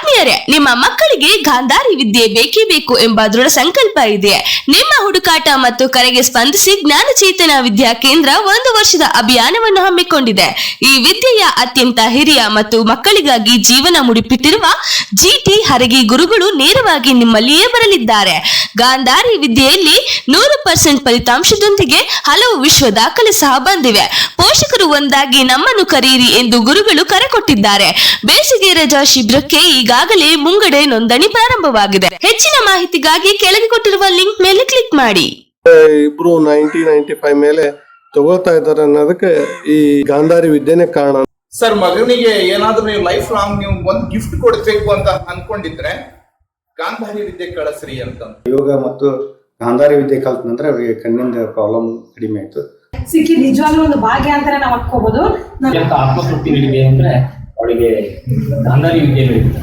happened? ಆತ್ಮೀಯರೇ ನಿಮ್ಮ ಮಕ್ಕಳಿಗೆ ಗಾಂಧಾರಿ ವಿದ್ಯೆ ಬೇಕೇ ಬೇಕು ಎಂಬ ದೃಢ ಸಂಕಲ್ಪ ಇದೆ. ನಿಮ್ಮ ಹುಡುಕಾಟ ಮತ್ತು ಕರೆಗೆ ಸ್ಪಂದಿಸಿ ಜ್ಞಾನ ಚೇತನ ವಿದ್ಯಾ ಕೇಂದ್ರ ಒಂದು ವರ್ಷದ ಅಭಿಯಾನವನ್ನು ಹಮ್ಮಿಕೊಂಡಿದೆ. ಈ ವಿದ್ಯೆಯ ಅತ್ಯಂತ ಹಿರಿಯ ಮತ್ತು ಮಕ್ಕಳಿಗಾಗಿ ಜೀವನ ಮುಡಿಪಿಟ್ಟಿರುವ ಜಿಟಿ ಹರಗಿ ಗುರುಗಳು ನೇರವಾಗಿ ನಿಮ್ಮಲ್ಲಿಯೇ ಬರಲಿದ್ದಾರೆ. ಗಾಂಧಾರಿ ವಿದ್ಯೆಯಲ್ಲಿ ನೂರು ಪರ್ಸೆಂಟ್ ಫಲಿತಾಂಶದೊಂದಿಗೆ ಹಲವು ವಿಶ್ವ ದಾಖಲೆ ಸಹ ಬಂದಿವೆ. ಪೋಷಕರು ಒಂದಾಗಿ ನಮ್ಮನ್ನು ಕರೆಯಿರಿ ಎಂದು ಗುರುಗಳು ಕರೆ ಕೊಟ್ಟಿದ್ದಾರೆ. ಬೇಸಿಗೆ ರಜಾ ಶಿಬಿರಕ್ಕೆ ಈಗಾಗಲೇ ಮುಂಗಡೆ ನೋಂದಣಿ ಪ್ರಾರಂಭವಾಗಿದೆ. ಹೆಚ್ಚಿನ ಮಾಹಿತಿಗಾಗಿ ಕೆಳಗೆ ಕೊಟ್ಟಿರುವ ಲಿಂಕ್ ಮೇಲೆ ಕ್ಲಿಕ್ ಮಾಡಿ. ಇಬ್ರು ನೈನ್ಟೀನ್ ನೈನ್ಟಿ ಫೈವ್ ಮೇಲೆ ತಗೋತಾ ಇದ್ದಾರೆ ಅನ್ನೋದಕ್ಕೆ ಈ ಗಾಂಧಾರಿ ವಿದ್ಯೆನೇ ಕಾರಣ. ಸರ್ ಮಗನಿಗೆ ಏನಾದ್ರೂ ನೀವು ಲೈಫ್ ಲಾಂಗ್ ನೀವು ಒಂದು ಗಿಫ್ಟ್ ಕೊಡ್ಬೇಕು ಅಂತ ಅನ್ಕೊಂಡಿದ್ರೆ ಗಾಂಧಾರಿ ವಿದ್ಯೆ ಕಳಿಸ್ರಿ ಅಂತ. ಯೋಗ ಮತ್ತು ಗಾಂಧಾರಿ ವಿದ್ಯೆ ಕಲ್ತ ನಂತರ ಅವರಿಗೆ ಕಣ್ಣಿಂದ ಪ್ರಾಬ್ಲಮ್ ಕಡಿಮೆ ಆಯ್ತು. ಸಿಕ್ಕಿ ನಿಜವಾಗ್ಲೂ ಒಂದು ಭಾಗ್ಯ ಅಂತಾನೆ ನಾವು ಅತ್ಯಂತ ಆತ್ಮತೃಪ್ತಿ ನೀಡಿದೆ ಅಂದ್ರೆ ಅವಳಿಗೆ ಗಾಂಧಾರಿ ವಿದ್ಯೆ ನೀಡಿದೆ